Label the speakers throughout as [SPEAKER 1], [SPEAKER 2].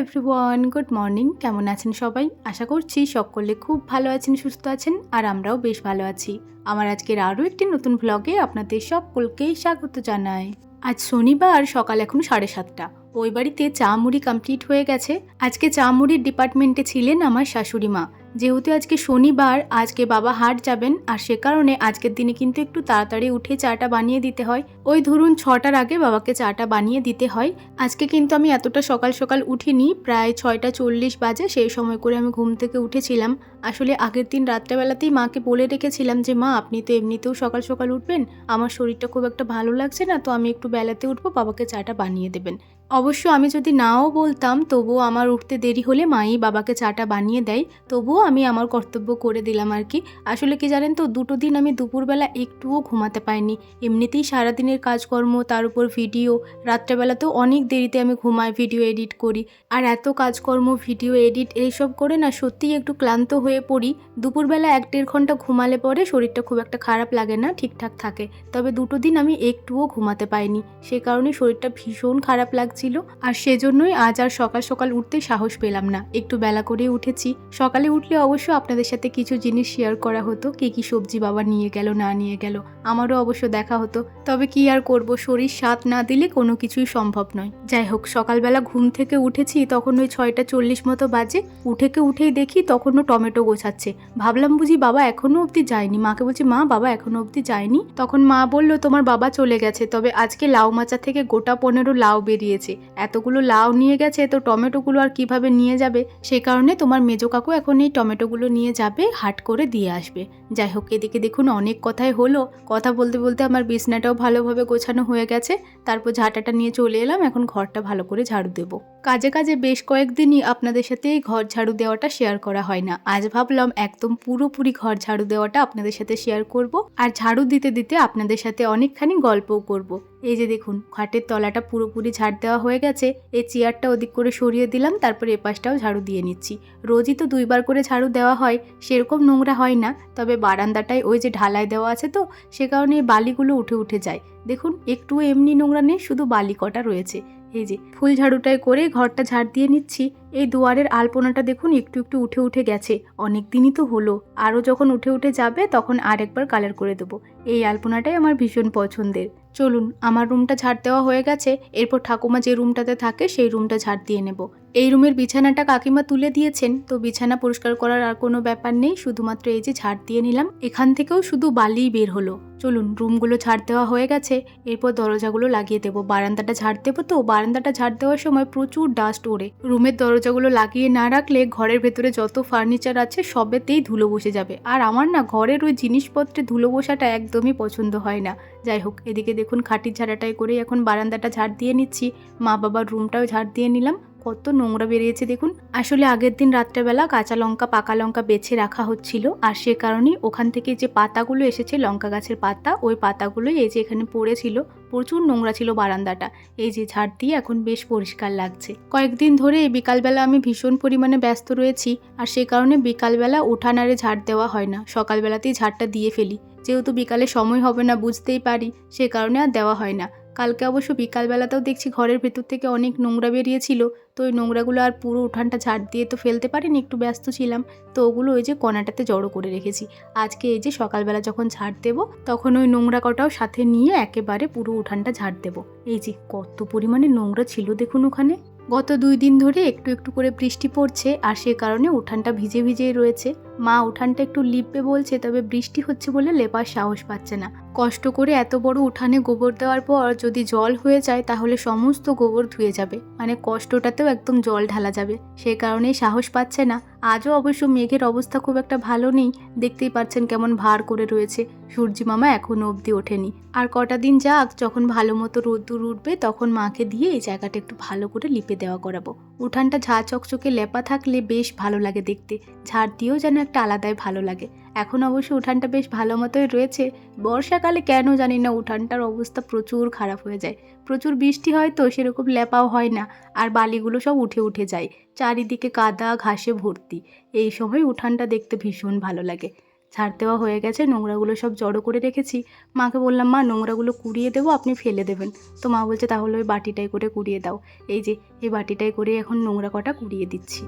[SPEAKER 1] Everyone good morning কেমন আছেন সবাই? আশা করছি সকলে খুব ভালো আছেন, সুস্থ আছেন, আর আমরাও বেশ ভালো আছি। আমার আজকের আরও একটি নতুন ব্লগে আপনাদের সকলকে স্বাগত জানায় আজ শনিবার, সকাল এখন সাড়ে সাতটা। ওই বাড়িতে চা মুড়ি কমপ্লিট হয়ে গেছে। আজকে চা মুড়ির ডিপার্টমেন্টে ছিলেন আমার শাশুড়ি মা। যেহেতু আজকে শনিবার, আজকে বাবা হাট যাবেন, আর সে কারণে আজকের দিনে কিন্তু একটু তাড়াতাড়ি উঠে চাটা বানিয়ে দিতে হয়। ওই ধরুন ছটার আগে বাবাকে চাটা বানিয়ে দিতে হয়। আজকে কিন্তু আমি এতটা সকাল সকাল উঠিনি, প্রায় ছয়টা চল্লিশ বাজে, সেই সময় করে আমি ঘুম থেকে উঠেছিলাম। আসলে আগের দিন রাত্রেবেলাতেই মাকে বলে রেখেছিলাম যে, মা, আপনি তো এমনিতেও সকাল সকাল উঠবেন, আমার শরীরটা খুব একটা ভালো লাগছে না, তো আমি একটু বেলাতে উঠবো, বাবাকে চাটা বানিয়ে দেবেন। অবশ্য আমি যদি নাও বলতাম, তবুও আমার উঠতে দেরি হলে মাই বাবাকে চাটা বানিয়ে দেয়। তবুও আমি আমার কর্তব্য করে দিলাম আর কি। আসলে কি জানেন তো, দুটো দিন আমি দুপুরবেলা একটুও ঘুমাতে পাইনি এমনিতেই সারাদিনের কাজকর্ম, তার উপর ভিডিও, রাত্রেবেলাতেও অনেক দেরিতে আমি ঘুমাই, ভিডিও এডিট করি। আর এত কাজকর্ম, ভিডিও এডিট, এইসব করে না সত্যিই একটু ক্লান্ত হয়ে পড়ি। দুপুরবেলা এক দেড় ঘণ্টা ঘুমালে পরে শরীরটা খুব একটা খারাপ লাগে না, ঠিকঠাক থাকে। তবে দুটো দিন আমি একটুও ঘুমাতে পাইনি সে কারণে শরীরটা ভীষণ খারাপ লাগছিল আর সেজন্যই আজ আর সকাল সকাল উঠতে সাহস পেলাম না। একটু বেলা করে উঠেছি। সকালে উঠলে অবশ্য আপনাদের সাথে কিছু জিনিস শেয়ার করা হতো। কি কি সবজি বাবা নিয়ে গেল, না নিয়ে গেল, আমারও অবশ্য দেখা হতো। তবে কি আর করব, শরীর সাথ না দিলে কোনো কিছুই সম্ভব নয়। যাই হোক, সকালবেলা ঘুম থেকে উঠেছি, তখন ওই ছয়টা চল্লিশ মতো বাজে। উঠেকে উঠেই দেখি তখনও টমেটো গোছাচ্ছে। ভাবলাম বুঝি বাবা এখনও অবধি যায়নি। মাকে বলছি, মা, বাবা এখনও অবধি যায়নি? তখন মা বলল, তোমার বাবা চলে গেছে, তবে আজকে লাউ মাচা থেকে গোটা পনেরো লাউ বেরিয়েছে। এতগুলো লাউ নিয়ে গেছে, তো টমেটোগুলো আর কীভাবে নিয়ে যাবে? সে কারণে তোমার মেজো কাকু এখন এই টমেটোগুলো নিয়ে যাবে, হাট করে দিয়ে আসবে। যাই হোক, এদিকে দেখুন অনেক কথাই হলো। কথা বলতে বলতে আমার বিছনাটাও ভালোভাবে গোছানো হয়ে গেছে। তারপর ঝাঁটাটা নিয়ে চলে এলাম। এখন ঘরটা ভালো করে ঝাড়ু দেবো। কাজে কাজে বেশ কয়েকদিনই আপনাদের সাথে এই ঘর ঝাড়ু দেওয়াটা শেয়ার করা হয় না। আজ ভাবলাম একদম পুরোপুরি ঘর ঝাড়ু দেওয়াটা আপনাদের সাথে শেয়ার করব। আর ঝাড়ু দিতে দিতে আপনাদের সাথে অনেকখানি গল্পও করব। এই যে দেখুন, খাটের তলাটা পুরোপুরি ঝাড় দেওয়া হয়ে গেছে। এই চেয়ারটা ওদিক করে সরিয়ে দিলাম, তারপর এপাশটাও ঝাড়ু দিয়ে নিচ্ছি। রোজই তো দুইবার করে ঝাড়ু দেওয়া হয়, সেরকম নোংরা হয় না। তবে বারান্দাটায় ওই যে ঢালাই দেওয়া আছে তো, সে কারণে বালিগুলো উঠে উঠে যায়। দেখুন একটু এমনি নোংরা নেই, শুধু বালি কটা রয়েছে। এই যে, ফুল ঝাড়ুটায় করে ঘরটা ঝাড় দিয়ে নিচ্ছি। এই দুয়ারের আলপনাটা দেখুন, একটু একটু উঠে উঠে গেছে। অনেক দিনই তো হলো। আরও যখন উঠে উঠে যাবে, তখন আরেকবার কালার করে দেবো। এই আলপনাটাই আমার ভীষণ পছন্দের। চলুন, আমার রুমটা ঝাড় দেওয়া হয়ে গেছে। এরপর ঠাকুমা যে রুমটাতে থাকে, সেই রুমটা ঝাড় দিয়ে নেব। এই রুমের বিছানাটা কাকিমা তুলে দিয়েছেন, তো বিছানা পরিষ্কার করার আর কোনো ব্যাপার নেই। শুধুমাত্র এই যে ঝাড় দিয়ে নিলাম, এখান থেকেও শুধু বালিই বের হলো। চলুন, রুমগুলো ঝাড় দেওয়া হয়ে গেছে। এরপর দরজাগুলো লাগিয়ে দেবো। বারান্দাটা ঝাড় দেবো তো? বারান্দাটা ঝাড় দেওয়ার সময় প্রচুর ডাস্ট ওড়ে। রুমের দরজাগুলো লাগিয়ে না রাখলে ঘরের ভেতরে যত ফার্নিচার আছে সবেতেই ধুলো বসে যাবে। আর আমার না ঘরের ওই জিনিসপত্রে ধুলো বসাটা একদমই পছন্দ হয় না। যাই হোক, এদিকে দেখুন খাটির ঝাড়াটাই করে এখন বারান্দাটা ঝাড় দিয়ে নিচ্ছি। মা বাবার রুমটাও ঝাড় দিয়ে নিলাম। কত নোংরা বেরিয়েছে দেখুন। আসলে আগের দিন রাত্রেবেলা কাঁচা লঙ্কা, পাকা লঙ্কা বেছে রাখা হচ্ছিল, আর সে কারণেই ওখান থেকে যে পাতাগুলো এসেছে, লঙ্কা গাছের পাতা, ওই পাতাগুলোই এই যে এখানে পড়েছিল, প্রচুর নোংরা ছিল বারান্দাটা। এই যে ঝাড় দিয়ে এখন বেশ পরিষ্কার লাগছে। কয়েকদিন ধরে এই বিকালবেলা আমি ভীষণ পরিমাণে ব্যস্ত রয়েছি, আর সে কারণে বিকালবেলা উঠানারে ঝাড় দেওয়া হয় না। সকালবেলাতেই ঝাড়টা দিয়ে ফেলি। যেহেতু বিকালে সময় হবে না, বুঝতেই পারি, সে কারণে আর দেওয়া হয় না। কালকে অবশ্য বিকালবেলাতেও দেখছি ঘরের ভেতর থেকে অনেক নোংরা বেরিয়েছিল, তো ওই নোংরাগুলো আর পুরো উঠানটা ঝাড় দিয়ে তো ফেলতে পারিনি, একটু ব্যস্ত ছিলাম। তো ওগুলো ওই যে কণাটাতে জড়ো করে রেখেছি। আজকে এই যে সকালবেলা যখন ঝাড় দেবো, তখন ওই নোংরা কটাও সাথে নিয়ে একেবারে পুরো উঠানটা ঝাড় দেবো। এই যে কত পরিমাণে নোংরা ছিল দেখুন ওখানে। গত দুই দিন ধরে একটু একটু করে বৃষ্টি পড়ছে, আর সে কারণে উঠানটা ভিজে ভিজেই রয়েছে। মা উঠানটা একটু লিপবে বলছে, তবে বৃষ্টি হচ্ছে বলে লেপার সাহস পাচ্ছে না। কষ্ট করে এত বড় উঠানে গোবর দেওয়ার পর যদি জল হয়ে যায়, তাহলে সমস্ত গোবর ধুয়ে যাবে। মানে কষ্টটাতেও একদম জল ঢালা যাবে। সেই কারণেই সাহস পাচ্ছে না। আজও অবশ্য মেঘের অবস্থা খুব একটা ভালো নেই। দেখতেই পাচ্ছেন কেমন ভার করে রয়েছে। সূর্যি মামা এখনও অবধি ওঠেনি। আর কটা দিন যাক, যখন ভালো মতো রোদ্দুর উঠবে, তখন মাকে দিয়ে এই জায়গাটা একটু ভালো করে লিপে দেওয়া করাবো। উঠানটা ঝাঁ চকচকে লেপা থাকলে বেশ ভালো লাগে দেখতে। ঝাড় দিয়েও যেন একটা আলাদাই ভালো লাগে। এখন অবশ্য উঠানটা বেশ ভালো মতোই রয়েছে। বর্ষাকালে কেন জানি না উঠানটার অবস্থা প্রচুর খারাপ হয়ে যায়। প্রচুর বৃষ্টি হয় তো সেরকম লেপাও হয় না। আর বালিগুলো সব উঠে উঠে যায়। চারিদিকে কাদা, ঘাসে ভর্তি। এই সময় উঠানটা দেখতে ভীষণ ভালো লাগে। ঝাড় দেওয়া হয়ে গেছে, নোংরাগুলো সব জড়ো করে রেখেছি। মাকে বললাম, মা, নোংরাগুলো কুড়িয়ে দেবো, আপনি ফেলে দেবেন। তো মা বলছে, তাহলে ওই বাটিটাই করে কুড়িয়ে দাও। এই যে, এই বাটিটাই করে এখন নোংরা কটা কুড়িয়ে দিচ্ছি।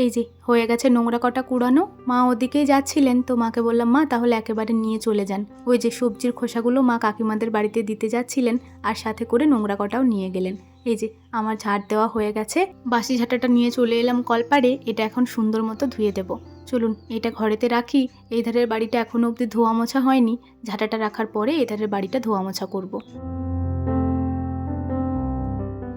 [SPEAKER 1] এই যে, হয়ে গেছে নোংরা কটা কুড়ানো। মা ওদিকেই যাচ্ছিলেন তো মাকে বললাম, মা, তাহলে একেবারে নিয়ে চলে যান। ওই যে সবজির খোসাগুলো মা কাকিমাদের বাড়িতে দিতে যাচ্ছিলেন আর সাথে করে নোংরা কটাও নিয়ে গেলেন। এই যে, আমার ঝাড় দেওয়া হয়ে গেছে। বাসি ঝাঁটাটা নিয়ে চলে এলাম কলপাড়ে। এটা এখন সুন্দর মতো ধুয়ে দেবো। চলুন, এটা ঘরেতে রাখি। এই ধারের বাড়িটা এখনও অবধি ধোয়া মোছা হয়নি। ঝাঁটাটা রাখার পরে এই ধারের বাড়িটা ধোয়া মোছা করব।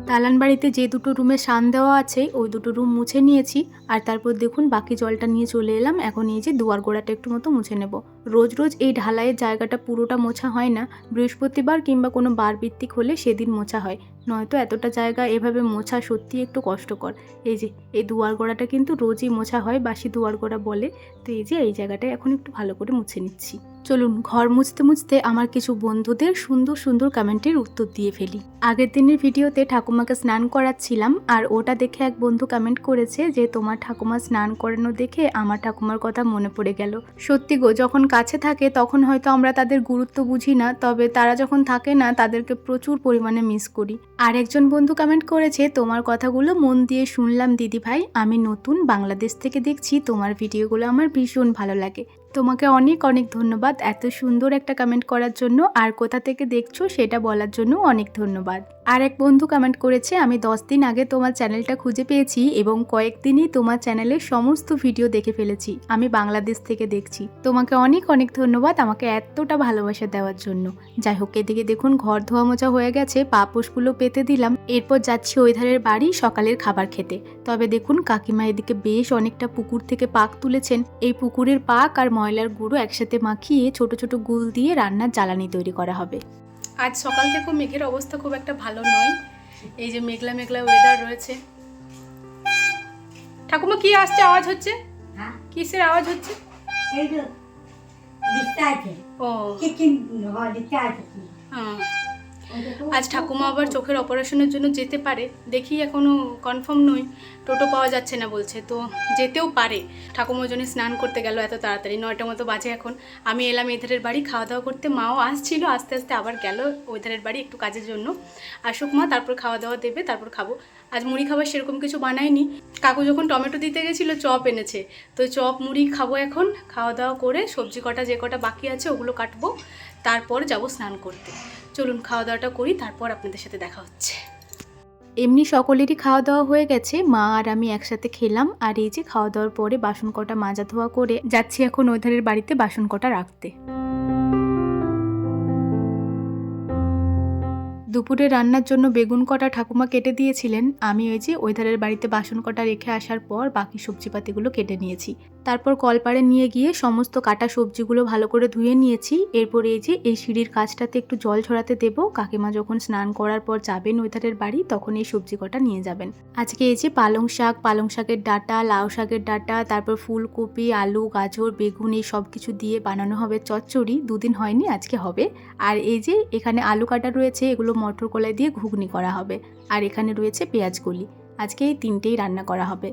[SPEAKER 1] দালান বাড়িতে যে দুটো রুমে সান দেওয়া আছে, ওই দুটো রুম মুছে নিয়েছি। আর তারপর দেখুন, বাকি জলটা নিয়ে চলে এলাম। এখন এই যে দুয়ার গোড়াটা একটু মতো মুছে নেব। রোজ রোজ এই ঢালাইয়ের জায়গাটা পুরোটা মোছা হয় না। বৃহস্পতিবার কিংবা কোনো বার ভিত্তিক হলে সেদিন মোছা হয়। নয়তো এতটা জায়গা এভাবে মোছা সত্যি একটু কষ্টকর। এই যে, এই দুয়ার গোড়াটা কিন্তু রোজই মোছা হয়, বাসি দুয়ার গোড়া বলে। তো এই যে, এই জায়গাটা এখন একটু ভালো করে মুছে নিচ্ছি। চলুন ঘর মুছতে মুছতে আমার কিছু বন্ধুদের সুন্দর সুন্দর কমেন্টের উত্তর দিয়ে ফেলি। আগের দিনের ভিডিওতে ঠাকুমাকে স্নান করাচ্ছিলাম আর ওটা দেখে এক বন্ধু কমেন্ট করেছে যে, তোমার ঠাকুমা স্নান করানো দেখে আমার ঠাকুমার কথা মনে পড়ে গেল। সত্যি গো, যখন কাছে থাকে তখন হয়তো আমরা তাদের গুরুত্ব বুঝি না, তবে তারা যখন থাকে না, তাদেরকে প্রচুর পরিমাণে মিস করি। আর একজন বন্ধু কমেন্ট করেছে, তোমার কথাগুলো মন দিয়ে শুনলাম দিদি ভাই আমি নতুন বাংলাদেশ থেকে দেখছি, তোমার ভিডিওগুলো আমার ভীষণ ভালো লাগে। তোমাকে অনেক অনেক ধন্যবাদ। এত সুন্দর একটা কমেন্ট করার জন্য আর কোথা থেকে দেখছ সেটা বলার জন্য অনেক ধন্যবাদ। আর এক বন্ধু কমেন্ট করেছে, আমি দশ দিন আগে তোমার চ্যানেলটা খুঁজে পেয়েছি এবং কয়েকদিনই তোমার চ্যানেলের সমস্ত ভিডিও দেখে ফেলেছি। আমি বাংলাদেশ থেকে দেখছি। তোমাকে অনেক অনেক ধন্যবাদ আমাকে এতটা ভালোবাসা দেওয়ার জন্য। যাই হোক, এদিকে দেখুন, ঘর ধোয়া মোছা হয়ে গেছে পাপোশগুলো পেতে দিলাম। এরপর যাচ্ছি ওই ধারের বাড়ি, সকালের খাবার খেতে। তবে দেখুন, কাকিমা এদিকে বেশ অনেকটা পুকুর থেকে পাক তুলেছেন। এই পুকুরের পাক আর ময়লার গুঁড়ো একসাথে মাখিয়ে ছোট ছোট গুল দিয়ে রান্নার জ্বালানি তৈরি করা হবে। আজ সকাল থেকে মেঘের অবস্থা খুব একটা ভালো নয়। এই যে মেঘলা মেঘলা ওয়েদার রয়েছে। ঠাকুমা কি আসছে? আওয়াজ হচ্ছে?
[SPEAKER 2] হ্যাঁ।
[SPEAKER 1] কিসের আওয়াজ হচ্ছে? ও। আজ ঠাকুমা আবার চোখের অপারেশনের জন্য যেতে পারে, দেখি এখনও কনফার্ম নই। টোটো পাওয়া যাচ্ছে না বলছে, তো যেতেও পারে। ঠাকুমার জন্য স্নান করতে গেল এত তাড়াতাড়ি নয়টা মতো বাজে এখন। আমি এলাম এধারের বাড়ি, খাওয়া দাওয়া করতে মাও আসছিল, আস্তে আস্তে আবার গেল ওইধারের বাড়ি একটু কাজের জন্য। আসুক মা, তারপর খাওয়া দাওয়া দেবে, তারপর খাব। আজ মুড়ি খাবার সেরকম কিছু বানাইনি কাকু যখন টমেটো দিতে গেছিল, চপ এনেছে। তো চপ, মুড়ি খাব এখন, খাওয়া দাওয়া করে সবজি কটা যে কটা বাকি আছে ওগুলো কাটবো, তারপর যাব স্নান করতে। চলুন খাওয়া দাওয়াটা করি, তারপর আপনাদের সাথে দেখা হচ্ছে। এমনি সকলেরই খাওয়া দাওয়া হয়ে গেছে। মা আর আমি একসাথে খেলাম আর এই যে খাওয়া দাওয়ার পরে বাসন কটা মাজা ধোয়া করে যাচ্ছি এখন ওই ধারের বাড়িতে বাসন কটা রাখতে। দুপুরে রান্নার জন্য বেগুন কটা ঠাকুমা কেটে দিয়েছিলেন। আমি ওই যে ওই ধারের বাড়িতে বাসন কটা রেখে আসার পর বাকি সবজিপাতিগুলো কেটে নিয়েছি। তারপর কলপাড়ে নিয়ে গিয়ে সমস্ত কাটা সবজিগুলো ভালো করে ধুয়ে নিয়েছি। এরপর এই যে এই সিঁড়ির কাজটাতে একটু জল ছড়াতে দেবো। কাকিমা যখন স্নান করার পর যাবেন ওই ধারের বাড়ি, তখন এই সবজি কটা নিয়ে যাবেন। আজকে এই যে পালং শাক, পালং শাকের ডাটা, লাউ শাকের ডাটা, তারপর ফুলকপি, আলু, গাজর, বেগুন, এই সব কিছু দিয়ে বানানো হবে চচ্চড়ি। দুদিন হয়নি, আজকে হবে। আর এই যে এখানে আলু কাটা রয়েছে, এগুলো মটর কলাই দিয়ে ঘুগনি করা হবে। আর এখানে রয়েছে পেঁয়াজ কলি। আজকে এই তিনটেই রান্না করা হবে।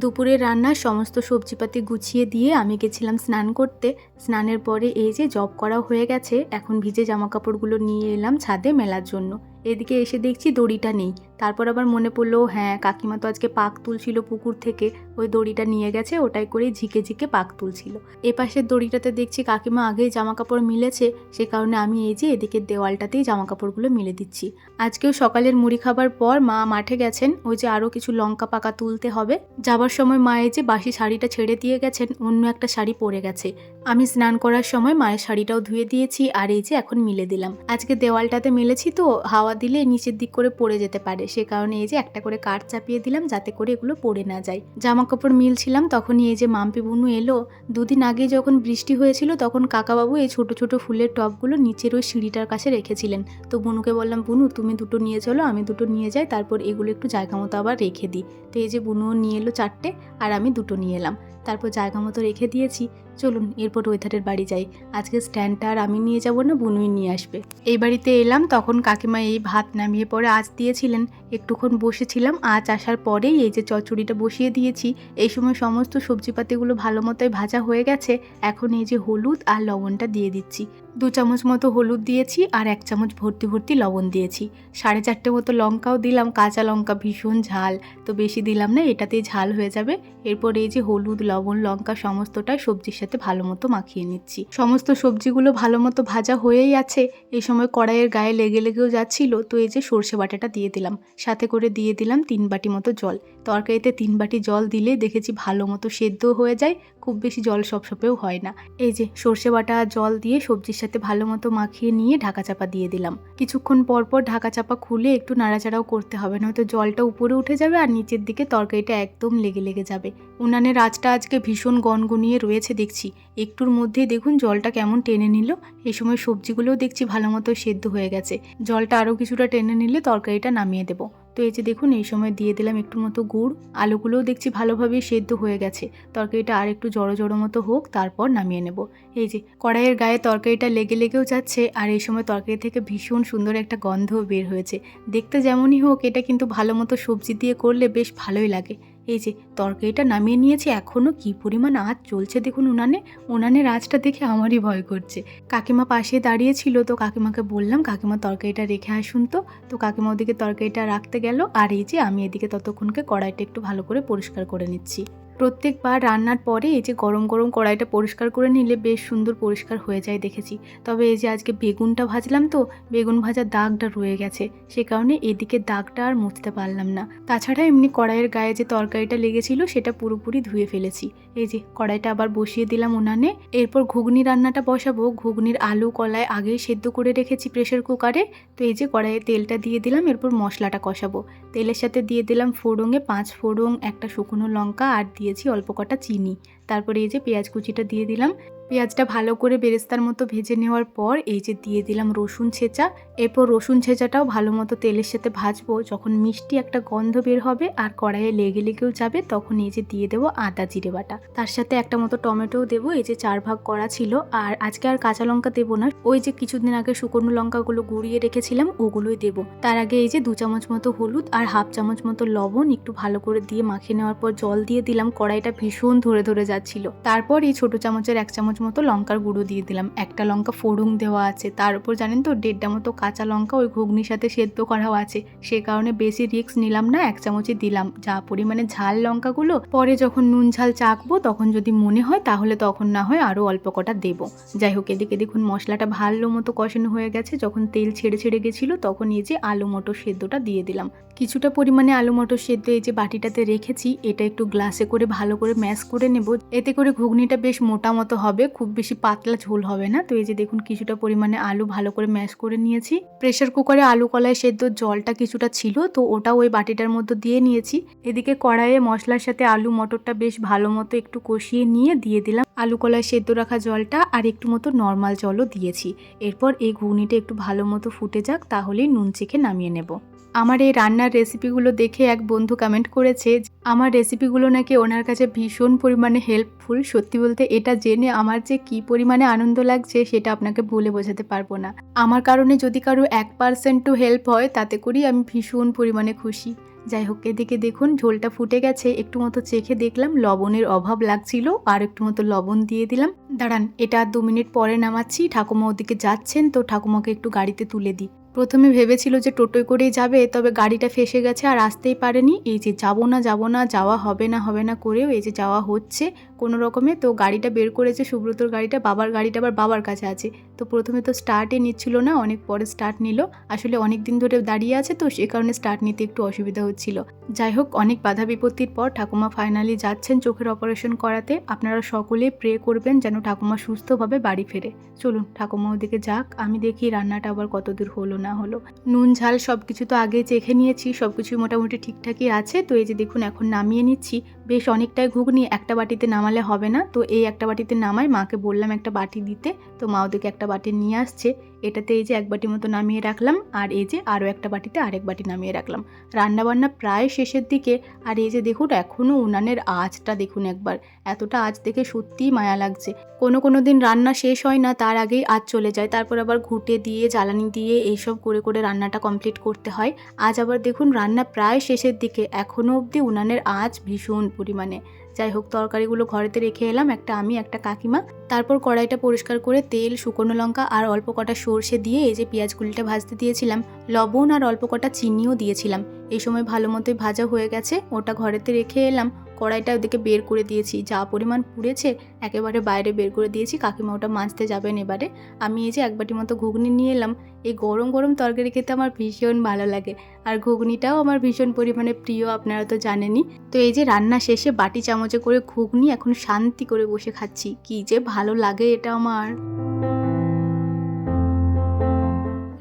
[SPEAKER 1] দুপুরের রান্নার সমস্ত সবজিপাতি গুছিয়ে দিয়ে আমি গেছিলাম স্নান করতে। স্নানের পরে এই যে জব করা হয়ে গেছে, এখন ভিজে জামা কাপড়গুলো নিয়ে এলাম ছাদে মেলার জন্য। এদিকে এসে দেখছি দড়িটা নেই। তারপর আবার মনে পড়ল হ্যাঁ কাকিমা তো আজকে পাক তুলছিল পুকুর থেকে, ওই দড়িটা নিয়ে গেছে, ওটাই করে ঝিকে ঝিকে পাক তুলছিল। এ পাশের দড়িটাতে দেখছি কাকিমা আগেই জামা কাপড় মিলেছে, সে কারণে আমি এই যে এদিকে দেওয়ালটাতেই জামা কাপড়গুলো মিলে দিচ্ছি। আজকেও সকালের মুড়ি খাবার পর মা মাঠে গেছেন, ওই যে আরও কিছু লঙ্কা পাকা তুলতে হবে। যাবার সময় মা এই যে বাসি শাড়িটা ছেড়ে দিয়ে গেছেন, অন্য একটা শাড়ি পরে গেছে। আমি স্নান করার সময় মায়ের শাড়িটাও ধুয়ে দিয়েছি, আর এই যে এখন মিলে দিলাম। আজকে দেওয়ালটাতে মেলেছি তো, হাওয়া দিলে নিচের দিক করে পড়ে যেতে পারে। সে কারণে এই যে একটা করে কাঠ চাপিয়ে দিলাম যাতে করে এগুলো পড়ে না যায়। জামা কাপড় মিলছিলাম, তখনই এই যে মাম্পি বুনু এলো। দুদিন আগে যখন বৃষ্টি হয়েছিল, তখন কাকাবাবু এই ছোট ছোট ফুলের টবগুলো নিচের ওই সিঁড়িটার কাছে রেখেছিলেন। তো বুনুকে বললাম, বুনু, তুমি দুটো নিয়ে চলো, আমি দুটো নিয়ে যাই, তারপর এগুলো একটু জায়গা মতো আবার রেখে দিই। তো এই যে বুনুও নিয়ে এলো চারটে, আর আমি দুটো নিয়ে এলাম। তারপর জায়গা মতো রেখে দিয়েছি। চলুন, এরপর ওয়েথারের বাড়ি যাই। আজকে স্ট্যান্ডটা আর আমি নিয়ে যাব না, বুনুই নিয়ে আসবে। এই বাড়িতে এলাম, তখন কাকিমা এই ভাত নামিয়ে পরে আঁচ দিয়েছিলেন। একটুক্ষণ বসেছিলাম, আঁচ আসার পরেই এই যে চচ্চড়িটা বসিয়ে দিয়েছি। এই সময় সমস্ত সবজিপাতিগুলো ভালো মতোই ভাজা হয়ে গেছে। এখন এই যে হলুদ আর লবণটা দিয়ে দিচ্ছি। দু চামচ মতো হলুদ দিয়েছি আর এক চামচ ভর্তি ভর্তি লবণ দিয়েছি। সাড়ে চারটে মতো লঙ্কাও দিলাম, কাঁচা লঙ্কা ভীষণ ঝাল। তো বেশি দিলাম না, এটাতেই ঝাল হয়ে যাবে। এরপর এই যে হলুদ লবণ, লঙ্কা সমস্তটাই সবজির সাথে ভালো মতো মাখিয়ে নিচ্ছি। সমস্ত সবজিগুলো ভালো মতো ভাজা হয়েই আছে। এই সময় কড়াইয়ের গায়ে লেগে লেগেও যাচ্ছিল, তো এই যে সর্ষে বাটাটা দিয়ে দিলাম। সাথে করে দিয়ে দিলাম তিন বাটি মতো জল। তরকারিতে তিন বাটি জল দিলে দেখেছি ভালো মতো সেদ্ধ হয়ে যায়। খুব বেশি জল সপসপেও হয় না। এই যে, সর্ষে বাটা জল দিয়ে সবজির সাথে ভালো মতো মাখিয়ে নিয়ে ঢাকা চাপা দিয়ে দিলাম। কিছুক্ষণ পর পর ঢাকা চাপা খুলে একটু নাড়াচাড়াও করতে হবে, নয়তো জলটা উপরে উঠে যাবে আর নিচের দিকে তরকারিটা একদম লেগে লেগে যাবে। উনানের আঁচটা আজকে ভীষণ গনগনিয়ে রয়েছে দেখছি। একটুর মধ্যেই দেখুন জলটা কেমন টেনে নিল। এই সময় সবজিগুলোও দেখছি ভালো মতো সেদ্ধ হয়ে গেছে। জলটা আরও কিছুটা টেনে নিলে তরকারিটা নামিয়ে দেবো। তো এই যে দেখুন, এই সময় দিয়ে দিলাম একটু মতো গুড়। আলুগুলোও দেখছি ভালোভাবে সেদ্ধ হয়ে গেছে। তরকারিটা আর একটু জড়ো জড়ো মতো হোক, তারপর নামিয়ে নেব। এই যে কড়াইয়ের গায়ে তরকারিটা লেগে লেগেও যাচ্ছে আর এই সময় তরকারি থেকে ভীষণ সুন্দর একটা গন্ধ বের হয়েছে। দেখতে যেমনই হোক, এটা কিন্তু ভালো মতো সবজি দিয়ে করলে বেশ ভালোই লাগে। এই যে, তরকারিটা নামিয়ে নিয়েছি এখনও কি পরিমাণ আজ চলছে দেখুন উনানে। উনানের আঁচটা দেখে আমারই ভয় করছে। কাকিমা পাশে দাঁড়িয়েছিল তো কাকিমাকে বললাম, কাকিমা, তরকারিটা রেখে আসুন তো। তো কাকিমা ওদিকে তরকারিটা রাখতে গেল, আর এই যে, আমি এদিকে ততক্ষণকে কড়াইটা একটু ভালো করে পরিষ্কার করে নিচ্ছি। প্রত্যেকবার রান্নার পরে এই যে গরম গরম কড়াইটা পরিষ্কার করে নিলে বেশ সুন্দর পরিষ্কার হয়ে যায় দেখেছি। তবে এই যে আজকে বেগুনটা ভাজলাম তো, বেগুন ভাজার দাগটা রয়ে গেছে। সে কারণে এদিকে দাগটা আর মুছতে পারলাম না। তাছাড়া এমনি কড়াইয়ের গায়ে যে তরকারিটা লেগেছিল সেটা পুরোপুরি ধুয়ে ফেলেছি। এই যে কড়াইটা আবার বসিয়ে দিলাম উনানে। এরপর ঘুগনি রান্নাটা বসাবো। ঘুগনির আলু কলায় আগেই সেদ্ধ করে রেখেছি প্রেশার কুকারে। তো এই যে কড়াইয়ে তেলটা দিয়ে দিলাম, এরপর মশলাটা কষাবো। তেলের সাথে দিয়ে দিলাম ফোড়ঙে পাঁচ ফোড়ং একটা শুকনো লঙ্কা আর দিয়েছি অল্প কটা চিনি। তারপরে এই যে পেঁয়াজ কুচিটা দিয়ে দিলাম। পেঁয়াজটা ভালো করে বেরেস্তার মতো ভেজে নেওয়ার পর এই যে দিয়ে দিলাম রসুন ছেঁচা, এরপর রসুন ছেঁচাটাও ভালো মতো তেলের সাথে ভাজবো। যখন মিষ্টি একটা গন্ধ বের হবে আর কড়াইয়ে লেগে লেগেও যাবে, তখন এই যে দিয়ে দেবো আদা জিরে বাটা। তার সাথে একটা মতো টমেটোও দেবো, এই যে চার ভাগ করা ছিল। আর আজকে আর কাঁচা লঙ্কা দেবো না, ওই যে কিছুদিন আগে শুকনো লঙ্কাগুলো গুঁড়িয়ে রেখেছিলাম, ওগুলোই দেবো। তার আগে এই যে দু চামচ মতো হলুদ আর হাফ চামচ মতো লবণ একটু ভালো করে দিয়ে মাখিয়ে নেওয়ার পর জল দিয়ে দিলাম, কড়াইটা ভীষণ ধরে ধরে যাচ্ছিল। তারপর এই ছোট চামচের এক চামচ মতো লঙ্কার গুঁড়ো দিয়ে দিলাম। একটা লঙ্কা ফোড়ং দেওয়া আছে, তার উপর জানেন তো দেড়টা মতো কাঁচা লঙ্কা ওই ঘুগনির সাথে সেদ্ধ করাও আছে। সে কারণে বেশি রিস্ক নিলাম না, এক চামচই দিলাম। যা পরিমাণে ঝাল লঙ্কাগুলো, পরে যখন নুন ঝাল চাকবো, তখন যদি মনে হয় তাহলে তখন না হয় আরও অল্প কটা দেবো। যাই হোক, এদিকে দেখুন মশলাটা ভালো মতো কষানো হয়ে গেছে। যখন তেল ছেড়ে ছেড়ে গেছিল, তখন এই যে আলু মটর সেদ্ধটা দিয়ে দিলাম। কিছুটা পরিমাণে আলু মটর সেদ্ধ এই যে বাটিটাতে রেখেছি, এটা একটু গ্লাসে করে ভালো করে ম্যাশ করে নেব। এতে করে ঘুগনিটা বেশ মোটা মতো হবে। খুব বেশি পাতলা ঝোল হবে না। তো এই যে দেখুন কিছুটা পরিমাণে আলু ভালো করে ম্যাশ করে নিয়েছি। প্রেশার কুকারে আলু কলাই সেদ্ধ জলটা কিছুটা ছিল, তো ওটা ওই বাটিটার মধ্যে দিয়ে নিয়েছি। এদিকে কড়াইয়ে মশলার সাথে আলু মটরটা বেশ ভালো মতো একটু কষিয়ে নিয়ে দিয়ে দিলাম। আলু কলাই সেদ্ধ রাখা জলটা আর একটু মতো নর্মাল জলও দিয়েছি। এরপর এই ঘুগনিটা একটু ভালো মতো ফুটে যাক, তাহলেই নুন চেখে নামিয়ে নেব। আমার এই রান্নার রেসিপিগুলো দেখে এক বন্ধু কমেন্ট করেছে আমার রেসিপিগুলো নাকি ওনার কাছে ভীষণ পরিমাণে হেল্পফুল সত্যি বলতে এটা জেনে আমার যে কি পরিমাণে আনন্দ লাগছে সেটা আপনাকে বলে বোঝাতে পারব না। আমার কারণে যদি কারও এক পার্সেন্টও হেল্প হয়, তাতে করি আমি ভীষণ পরিমাণে খুশি। যাই হোক, এদিকে দেখুন, ঝোলটা ফুটে গেছে। একটু মতো চেখে দেখলাম, লবণের অভাব লাগছিল। আর একটু মতো লবণ দিয়ে দিলাম। দাঁড়ান, এটা দু মিনিট পরে নামাচ্ছি। ঠাকুমা ওদিকে যাচ্ছেন, তো ঠাকুমাকে একটু গাড়িতে তুলে দিই। প্রথমে ভেবেছিল যে টোটোয় করেই যাবে, তবে গাড়িটা ফেসে গেছে আর আসতেই পারেনি। এই যে যাব না যাব না, যাওয়া হবে না হবে না করেও এই যে যাওয়া হচ্ছে কোনো রকমে তো গাড়িটা বের করেছে, সুব্রতর গাড়িটা, বাবার গাড়িটা আবার বাবার কাছে আছে। তো প্রথমে তো স্টার্টে নিচ্ছিল না, অনেক পরে স্টার্ট নিল। আসলে অনেক দিন ধরে দাঁড়িয়ে আছে তো, সে কারণে স্টার্ট নিতে একটু অসুবিধা হচ্ছিল। যাই হোক, অনেক বাধা বিপত্তির পর ঠাকুমা ফাইনালি যাচ্ছেন চোখের অপারেশন করাতে। আপনারা সকলে প্রে করবেন যেন ঠাকুমা সুস্থভাবে বাড়ি ফেরে। চলুন, ঠাকুমা ওদিকে যাক। আমি দেখি রান্নাটা আবার কত দূর হলো না হলো। নুন, ঝাল সব কিছু তো আগে চেখে নিয়েছি সব কিছু মোটামুটি ঠিকঠাকই আছে। তো এই যে দেখুন, এখন নামিয়ে নিচ্ছি। বেশ অনেকটাই ঘুগনি একটা বাটিতে নামালে হবে না। তো এই একটা বাটিতে নামাই, মাকে বললাম একটা বাটি দিতে। তো মা ওদেরকে একটা বাটি নিয়ে আসছে। এটাতে এই যে এক বাটি মতো নামিয়ে রাখলাম আর এই যে আরও একটা বাটিতে আরেক বাটি নামিয়ে রাখলাম। রান্নাবান্না প্রায় শেষের দিকে আর এই যে দেখুন এখনও উনানের আঁচটা দেখুন একবার, এতটা আঁচ দেখে সত্যিই মায়া লাগছে। কোনো কোনো দিন রান্না শেষ হয় না, তার আগেই আজ চলে যায়, তারপর আবার ঘুটে দিয়ে, জ্বালানি দিয়ে এইসব করে করে রান্নাটা কমপ্লিট করতে হয়। আজ আবার দেখুন রান্না প্রায় শেষের দিকে, এখনও অবধি উনানের আঁচ ভীষণ পরিমাণে। যাই হোক, তরকারিগুলো ঘরেতে রেখে এলাম, একটা আমি, একটা কাকিমা। তারপর কড়াইটা পরিষ্কার করে তেল, শুকনো লঙ্কা আর অল্প কটা সর্ষে দিয়ে এই যে পেঁয়াজগুলিটা ভাজতে দিয়েছিলাম, লবণ আর অল্প কটা চিনিও দিয়েছিলাম। এই সময় ভালো মতোই ভাজা হয়ে গেছে, ওটা ঘরেতে রেখে এলাম। কড়াইটা ওদিকে বের করে দিয়েছি, যা পরিমাণ পুড়েছে একেবারে বাইরে বের করে দিয়েছি, কাকিমা ওটা মাজতে যাবেন এবারে। আমি এই যে এক বাটি মতো ঘুগনি নিয়ে এলাম এই গরম গরম তরকারি খেতে আমার ভীষণ ভালো লাগে। আর ঘুগনিটাও আমার ভীষণ পরিমাণে প্রিয়, আপনারা তো জানেনই। তো এই যে রান্না শেষে বাটি চামচে করে ঘুগনি এখন শান্তি করে বসে খাচ্ছি। কি যে ভালো লাগে এটা আমার।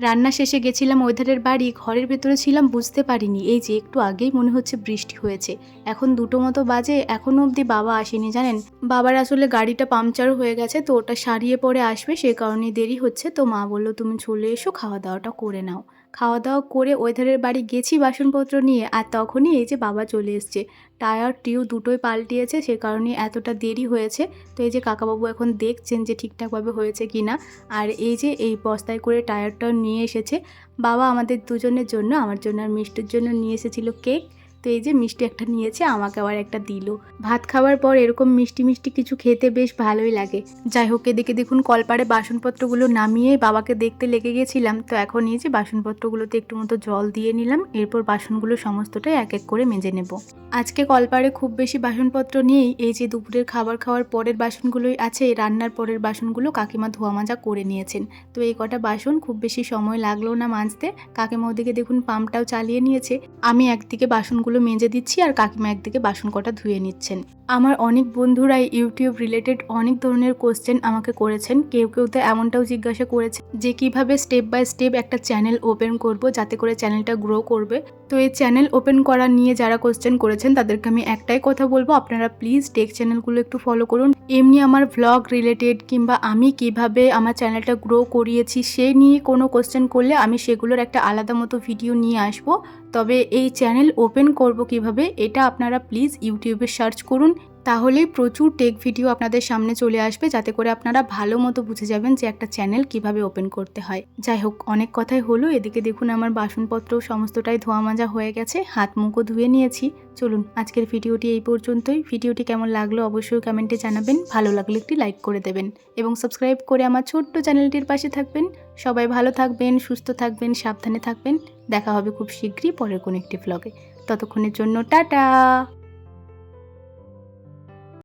[SPEAKER 1] রান্না শেষে গেছিলাম, ওইধারের বাড়ি, ঘরের ভেতরে ছিলাম, বুঝতে পারিনি। এই যে একটু আগেই মনে হচ্ছে বৃষ্টি হয়েছে। এখন দুটো মতো বাজে এখনও অবধি বাবা আসেনি, জানেন? বাবার আসলে গাড়িটা পাংচার হয়ে গেছে, তো ওটা সারিয়ে পরে আসবে, সে কারণে দেরি হচ্ছে। তো মা বলল, তুমি চলে এসো খাওয়া দাওয়াটা করে নাও। খাওয়া দাওয়া করে ওয়েদারের বাড়ি গেছি বাসনপত্র নিয়ে, আর তখনই এই যে বাবা চলে এসছে। টায়ার, টিউ দুটোই পাল্টিয়েছে, সে কারণে এতটা দেরি হয়েছে। তো এই যে কাকাবাবু এখন দেখছেন যে ঠিকঠাকভাবে হয়েছে কি না, আর এই যে এই বস্তায় করে টায়ারটাও নিয়ে এসেছে। বাবা আমাদের দুজনের জন্য, আমার জন্য আর মিষ্টির জন্য নিয়ে এসেছিল কেক। তো এই যে মিষ্টি একটা নিয়েছে, আমাকে আবার একটা দিল। ভাত খাওয়ার পর এরকম মিষ্টি মিষ্টি কিছু খেতে বেশ ভালোই লাগে। যাই হোক, এদিকে দেখুন কলপাড়ে বাসনপত্রগুলো নামিয়ে বাবাকে দেখতে লেগে গেছিলাম। তো এখন এই যে বাসনপত্রগুলোতে একটু মতো জল দিয়ে নিলাম, এরপর বাসনগুলো সমস্তটাই এক এক করে মেজে নেব। আজকে কলপাড়ে খুব বেশি বাসনপত্র নিয়েই এই যে দুপুরের খাবার খাওয়ার পরের বাসনগুলোই আছে, রান্নার পরের বাসনগুলো কাকিমা ধোয়া মাজা করে নিয়েছেন। তো এই কটা বাসন খুব বেশি সময় লাগল না মাজতে। কাকিমা ওদিকে দেখুন পাম্পটাও চালিয়ে নিয়েছে। আমি একদিকে বাসনগুলো মেজে দিচ্ছি আর কাকিমা একদিকে বাসন কটা ধুয়ে নিচ্ছেন। আমার অনেক বন্ধুরাই ইউটিউব রিলেটেড অনেক ধরনের কোশ্চেন আমাকে করেছেন। কেউ কেউ তো এমনটাও জিজ্ঞাসা করেছে যে কীভাবে স্টেপ বাই স্টেপ একটা চ্যানেল ওপেন করব যাতে করে চ্যানেলটা গ্রো করবে। তো এই চ্যানেল ওপেন করা নিয়ে যারা কোশ্চেন করেছেন তাদেরকে আমি একটাই কথা বলব, আপনারা প্লিজ টেক চ্যানেলগুলো একটু ফলো করুন। এমনি আমার ভ্লগ রিলেটেড কিংবা আমি কীভাবে আমার চ্যানেলটা গ্রো করিয়েছি সেই নিয়ে কোনো কোশ্চেন করলে আমি সেগুলোর একটা আলাদা মতো ভিডিও নিয়ে আসব। তবে এই চ্যানেল ওপেন করব কীভাবে এটা আপনারা প্লিজ ইউটিউবে সার্চ করুন তাহলেই প্রচুর টেক ভিডিও আপনাদের সামনে চলে আসবে, যাতে করে আপনারা ভালো মতো বুঝে যাবেন যে একটা চ্যানেল কীভাবে ওপেন করতে হয়। যাই হোক, অনেক কথাই হলো, এদিকে দেখুন আমার বাসনপত্র সমস্তটাই ধোয়া মাজা হয়ে গেছে, হাত মুখও ধুয়ে নিয়েছি। চলুন, আজকের ভিডিওটি এই পর্যন্তই। ভিডিওটি কেমন লাগল অবশ্যই কমেন্টে জানাবেন, ভালো লাগলে একটি লাইক করে দেবেন এবং সাবস্ক্রাইব করে আমার ছোট্ট চ্যানেলটির পাশে থাকবেন। সবাই ভালো থাকবেন, সুস্থ থাকবেন, সাবধানে থাকবেন। দেখা হবে খুব শীঘ্রই পরের কোনো একটি ভ্লগে ততক্ষণের জন্য টাটা!